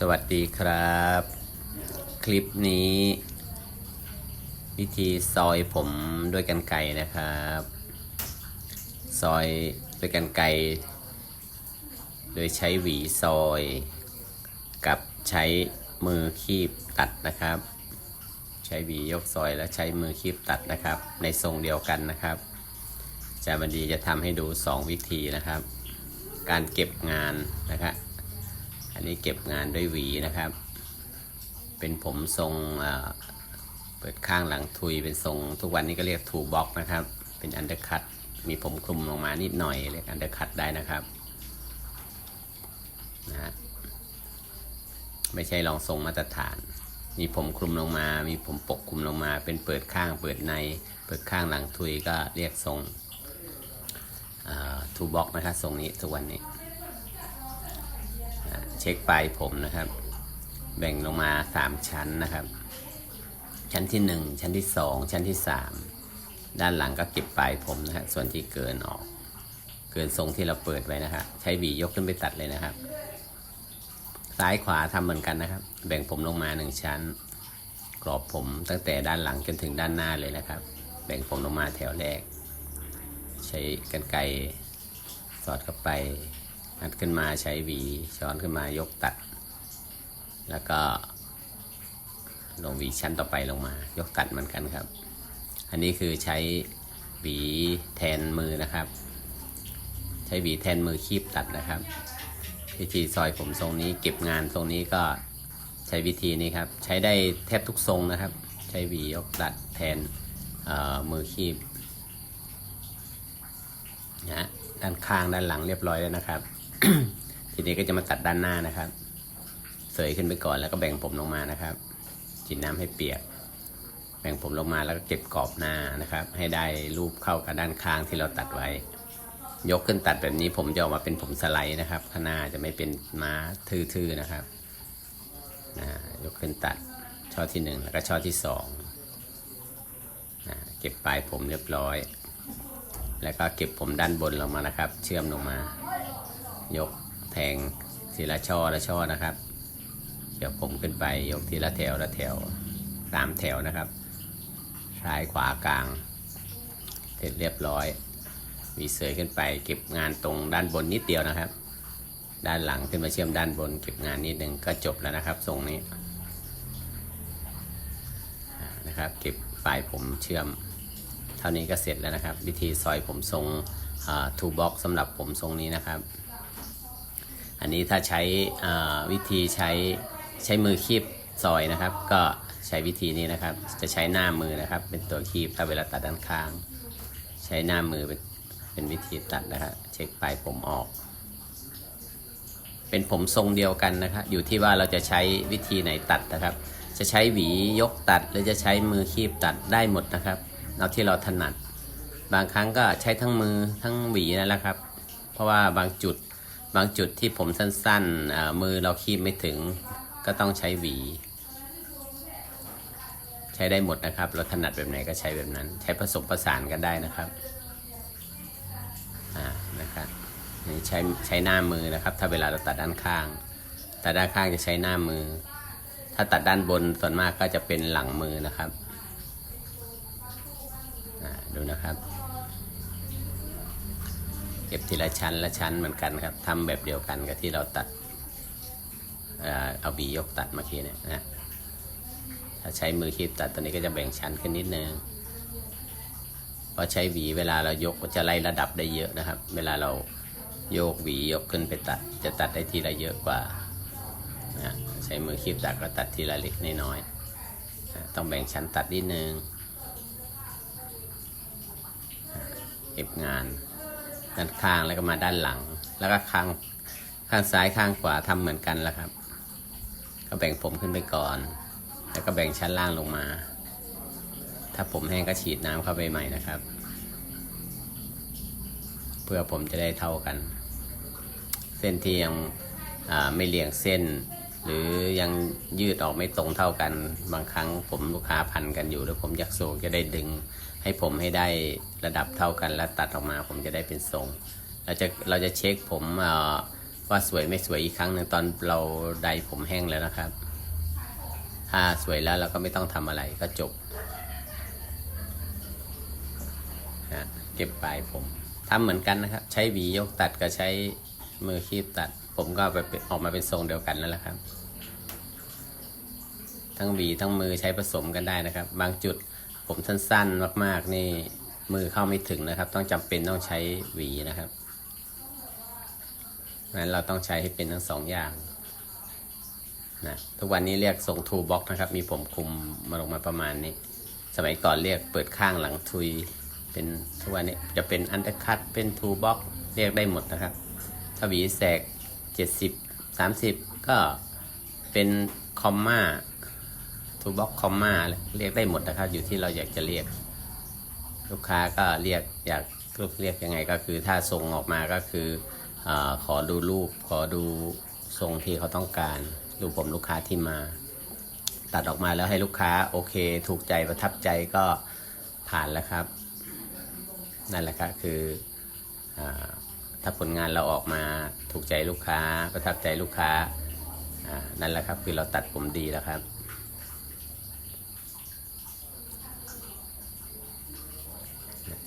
สวัสดีครับ คลิปนี้ วิธีซอยผมด้วยกันไกรนะครับ ซอยด้วยกันไกรโดยใช้หวีซอย กับใช้มือคีบตัดนะครับ ใช้หวียกซอยแล้วใช้มือคีบตัดนะครับ ในทรงเดียวกันนะครับอาจารย์บันดีจะทำให้ดู 2 วิธีนะครับ การเก็บงานนะครับ อันนี้เก็บงานด้วยหวีนะครับ เป็นผมทรงเปิดข้างหลังทุยเป็นทรง ทุกวันนี้ก็เรียกทูบ็อกนะครับ เป็นอันเดอร์คัตมีผมคลุมลงมานิดหน่อยเรียกอันเดอร์คัตได้นะครับนะฮะไม่ใช่รองทรงมาตรฐาน มีผมคลุมลงมา มีผมปกคลุมลงมา เป็นเปิดข้างเปิดใน เปิดข้างหลังทุยก็เรียกทรงทูบ็อกนะครับทรงนี้ทุกวันนี้ เช็คปลายผมนะครับ แบ่งลงมา 3 ชั้นนะครับ ชั้นที่ 1 ชั้นที่ 2 ชั้นที่ 3 ด้านหลังก็เก็บปลายผมนะฮะส่วนที่เกินออก เกินทรงที่เราเปิดไว้นะครับ ใช้หวียกขึ้นไปตัดเลยนะครับ ซ้ายขวาทำเหมือนกันนะครับ แบ่งผมลงมา 1 ชั้น กรอบผมตั้งแต่ด้านหลังจนถึงด้านหน้าเลยนะครับ แบ่งผมลงมาแถวแรก ใช้กรรไกรสอดเข้าไป งัดขึ้นมาใช้หวีช้อนขึ้นมายกตัด แล้วก็ลงหวีชั้นต่อไปลงมา ยกตัดเหมือนกันครับ อันนี้คือใช้หวีแทนมือนะครับ ใช้หวีแทนมือคีบตัดนะครับ วิธีซอยผมทรงนี้เก็บงานทรงนี้ก็ใช้วิธีนี้ครับ ใช้ได้แทบทุกทรงนะครับ ใช้หวียกตัดแทนมือคีบนะฮะด้านข้างด้านหลังเรียบร้อยแล้วนะครับ ทีนี้ก็จะมาตัดด้านหน้านะครับ เสยขึ้นไปก่อนแล้วก็แบ่งผมลงมานะครับจินน้ำให้เปียก แบ่งผมลงมาแล้วก็เก็บกรอบหน้านะครับ ให้ได้รูปเข้ากับด้านข้างที่เราตัดไว้ ยกขึ้นตัดแบบนี้ผมจะออกมาเป็นผมสไลด์นะครับ ข้างหน้าจะไม่เป็นม้าทื่อๆนะครับนะยกขึ้นตัดช่อที่หนึ่งแล้วก็ช่อที่สองนะเก็บปลายผมเรียบร้อย แล้วก็เก็บผมด้านบนลงมานะครับ เชื่อมลงมา ยกแทงทีละช่อละช่อนะครับเดี๋ยวผมขึ้นไปยกทีละแถวละแถวสามแถวนะครับ ซ้ายขวากลาง เสร็จเรียบร้อย มีเสยขึ้นไป เก็บงานตรงด้านบนนิดเดียวนะครับ ด้านหลังขึ้นมาเชื่อมด้านบน เก็บงานนิดหนึ่งก็จบแล้วนะครับทรงนี้นะครับ เก็บปลายผมเชื่อม เท่านี้ก็เสร็จแล้วนะครับ วิธีซอยผมทรงทูบ็อกสำหรับผมทรงนี้นะครับ อันนี้ถ้าใช้วิธีใช้ใช้มือคีบซอยนะครับ ก็ใช้วิธีนี้นะครับ จะใช้หน้ามือนะครับ เป็นตัวคีบถ้าเวลาตัดด้านข้าง ใช้หน้ามือเป็นเป็นวิธีตัดนะครับเช็คปลายผมออก เป็นผมทรงเดียวกันนะครับอยู่ที่ว่าเราจะใช้วิธีไหนตัดนะครับ จะใช้หวียกตัด หรือจะใช้มือคีบตัดได้หมดนะครับเอาที่เราถนัด บางครั้งก็ใช้ทั้งมือทั้งหวีนั่นแหละครับ เพราะว่าบางจุด บางจุดที่ผมสั้นๆ มือเราคีบไม่ถึง ก็ต้องใช้หวี ใช้ได้หมดนะครับ เราถนัดแบบไหนก็ใช้แบบนั้น ใช้ผสมผสานกันได้นะครับอ่านะครับนี่ใช้ใช้หน้ามือนะครับ ถ้าเวลาเราตัดด้านข้าง ตัดด้านข้างจะใช้หน้ามือ ถ้าตัดด้านบนส่วนมากก็จะเป็นหลังมือนะครับอ่าดูนะครับ ก็บทีละชั้นละชั้นเหมือนกันครับทำแบบเดียวกันกับที่เราตัดเอาบียกตัดเมื่อกี้เนี่ยนะถ้าใช้มือคีบตัดตัวนี้ก็จะแบ่งชั้นขึ้นนิดนึงเพราะใช้หวีเวลาเรายกก็จะไล่ระดับได้เยอะนะครับ เวลาเราโยกหวียกขึ้นไปตัด จะตัดได้ทีละเยอะกว่านะใช้มือคีบตัดก็ตัดทีละเล็กน้อยนะต้องแบ่งชั้นตัดนิดนึงเก็บงาน ด้านข้างแล้วก็มาด้านหลัง แล้วก็ข้างข้างซ้ายข้างขวาทำเหมือนกันแล้วครับ ก็แบ่งผมขึ้นไปก่อน แล้วก็แบ่งชั้นล่างลงมา ถ้าผมแห้งก็ฉีดน้ำเข้าไปใหม่นะครับ เพื่อผมจะได้เท่ากัน เส้นที่ยังไม่เรียงเส้น หรือยังยืดออกไม่ตรงเท่ากัน บางครั้งผมลูกค้าพันกันอยู่ แล้วผมอยากโศกจะได้ดึง ให้ผมให้ได้ระดับเท่ากันแล้วตัดออกมาผมจะได้เป็นทรง เราจะเราจะเช็คผมว่าสวยไม่สวยอีกครั้งหนึ่งตอนเราใดผมแห้งแล้วนะครับ ถ้าสวยแล้วเราก็ไม่ต้องทำอะไรก็จบนะเก็บปลายผมทำเหมือนกันนะครับ ใช้หวียกตัดกับใช้มือคีบตัด ผมก็ไปออกมาเป็นทรงเดียวกันนั่นแหละครับ ทั้งหวีทั้งมือใช้ผสมกันได้นะครับ บางจุด ผมสั้นๆ มากๆ นี่มือเข้าไม่ถึงนะครับ ต้องจำเป็นต้องใช้หวีนะครับนั้นเราต้องใช้ให้เป็นทั้งสองอย่างนะทุกวันนี้เรียกทรงทูบ็อกนะครับ มีผมคุมมาลงมาประมาณนี้ สมัยก่อนเรียกเปิดข้างหลังทุย เป็นทุกวันนี้จะเป็นอันเดอร์คัตเป็นทูบ็อกเรียกได้หมดนะครับถ้าหวีแสก 70 30 ก็เป็นคอมมา ทูบ็อกคอมมาเรียกได้หมดนะครับ อยู่ที่เราอยากจะเรียก ลูกค้าก็เรียกอยากเรียกยังไงก็คือถ้าทรงออกมาก็คืออขอดูรูป ขอดูทรงที่เขาต้องการ ดูผมลูกค้าที่มา ตัดออกมาแล้วให้ลูกค้าโอเค ถูกใจประทับใจก็ผ่านแล้วครับ นั่นแหละครับคืออถ้าผลงานเราออกมาถูกใจลูกค้า ประทับใจลูกค้านั่นแหละครับ คือเราตัดผมดีแล้วครับ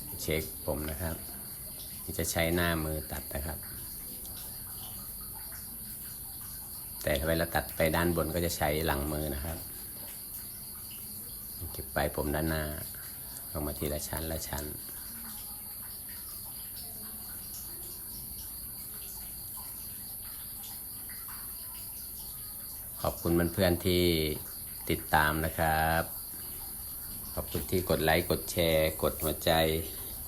เช็คผมนะครับ ที่จะใช้หน้ามือตัดนะครับ แต่เวลาตัดไปด้านบนก็จะใช้หลังมือนะครับเก็บไปผมด้านหน้าลงมาทีละชั้นละชั้นขอบคุณเพื่อนๆที่ติดตามนะครับ ขอบคุณที่กดไลค์ กดแชร์ กดหัวใจ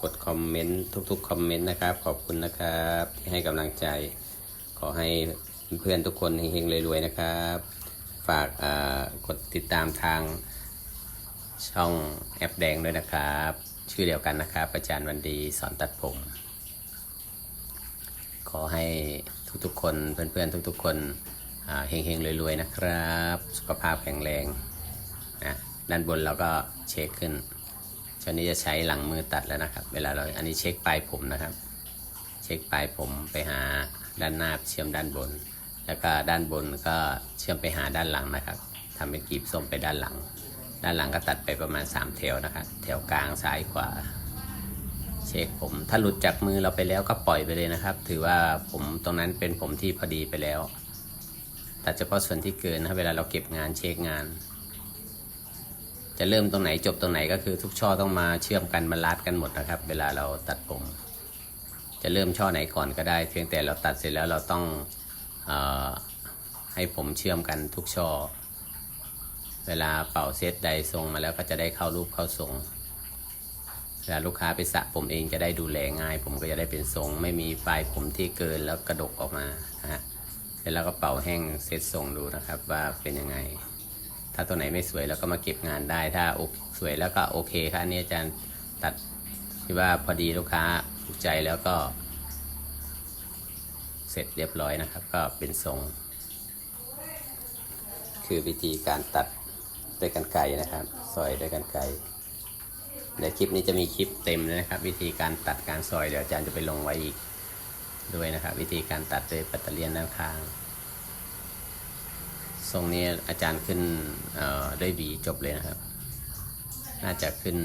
กดคอมเมนต์ทุกๆคอมเมนต์นะครับ ขอบคุณนะครับที่ให้กำลังใจ ขอให้เพื่อนทุกคนเฮงๆรวยๆนะครับ ฝากกดติดตามทางช่องแอปแดงด้วยนะครับ ชื่อเดียวกันนะครับ อาจารย์วันดีสอนตัดผม ขอให้ทุกๆคนเพื่อนๆทุกๆ คนเฮงๆรวยๆนะครับ สุขภาพแข็งแรงนะด้านบนเราก็เช็คขึ้น ช่วงนี้จะใช้หลังมือตัดแล้วนะครับ เวลาเราอันนี้เช็คปลายผมนะครับ เช็คปลายผมไปหาด้านหน้าเชื่อมด้านบน แล้วก็ด้านบนก็เชื่อมไปหาด้านหลังนะครับทำเป็นกรีบส้มไปด้านหลัง ด้านหลังก็ตัดไปประมาณ 3 แถวนะครับ แถวกลางซ้ายขวา เช็คผม ถ้าหลุดจากมือเราไปแล้วก็ปล่อยไปเลยนะครับ ถือว่าผมตรงนั้นเป็นผมที่พอดีไปแล้ว ตัดเฉพาะส่วนที่เกินนะเวลาเราเก็บงานเช็คงาน จะเริ่มตรงไหนจบตรงไหนก็คือทุกช่อต้องมาเชื่อมกันมาลัดกันหมดนะครับ เวลาเราตัดผม จะเริ่มช่อไหนก่อนก็ได้ เพียงแต่เราตัดเสร็จแล้วเราต้องอให้ผมเชื่อมกันทุกช่อ เวลาเป่าเซตใดทรงมาแล้วก็จะได้เข้ารูปเข้าทรงเวลาลูกค้าไปสระผมเองจะได้ดูแลง่าย ผมก็จะได้เป็นทรง ไม่มีปลายผมที่เกินแล้วกระดกออกมาฮะเสร็จแล้วก็เป่าแห้งเซตทรงดูนะครับว่าเป็นยังไง ถ้าตัวไหนไม่สวยเราก็มาเก็บงานได้ ถ้าอเคสวยแล้วก็โอเคครับอันนี้อาจารย์ตัดที่ว่าพอดีลูกค้าถูกใจแล้วก็ เสร็จเรียบร้อยนะครับ ก็เป็นทรง คือวิธีการตัดด้วยกันไกรนะครับซอยด้วยกันไกรในคลิปนี้จะมีคลิปเต็มเลยนะครับ วิธีการตัดการซอยเดี๋ยวอาจารย์จะไปลงไว้อีกด้วยนะครับ วิธีการตัดด้วยปัตเตอร์เลียนด้านข้าง ทรงนี้อาจารย์ขึ้นด้วยหวีจบเลยนะครับ น่าจะขึ้น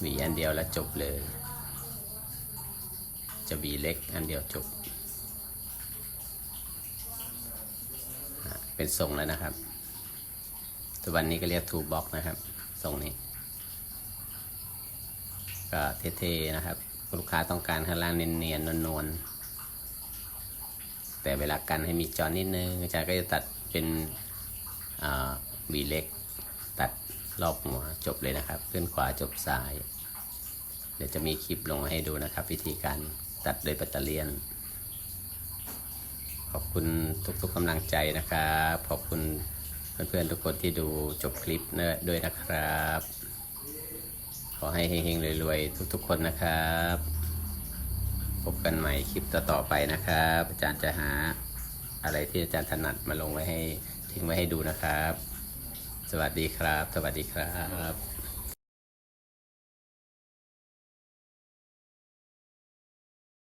หวีอันเดียวแล้วจบเลย จะหวีเล็กอันเดียวจบ เป็นทรงแล้วนะครับตัวนนี้ก็เรียกทูบ็อกนะครับทรงนี้ ก็เท่ๆนะครับ ลูกค้าต้องการข้างล่างเนียนๆนวลๆแต่เวลากันให้มีจอนิดนึงอาจารย์ก็จะตัด เป็นวีเล็ก ตัดรอบหัวจบเลยนะครับ ขึ้นขวาจบซ้าย เดี๋ยวจะมีคลิปลงมาให้ดูนะครับ วิธีการตัดโดยปัตเตอร์เลียน ขอบคุณทุกๆกำลังใจนะครับ ขอบคุณเพื่อนๆทุกคนที่ดูจบคลิปด้วยนะครับ ขอให้เฮงๆรวยๆทุกๆคนนะครับ พบกันใหม่คลิปต่อๆไปนะครับ อาจารย์จะหา อะไรที่อาจารย์ถนัดมาลงไว้ให้ทิ้งไว้ให้ดูนะครับ สวัสดีครับ สวัสดีครับ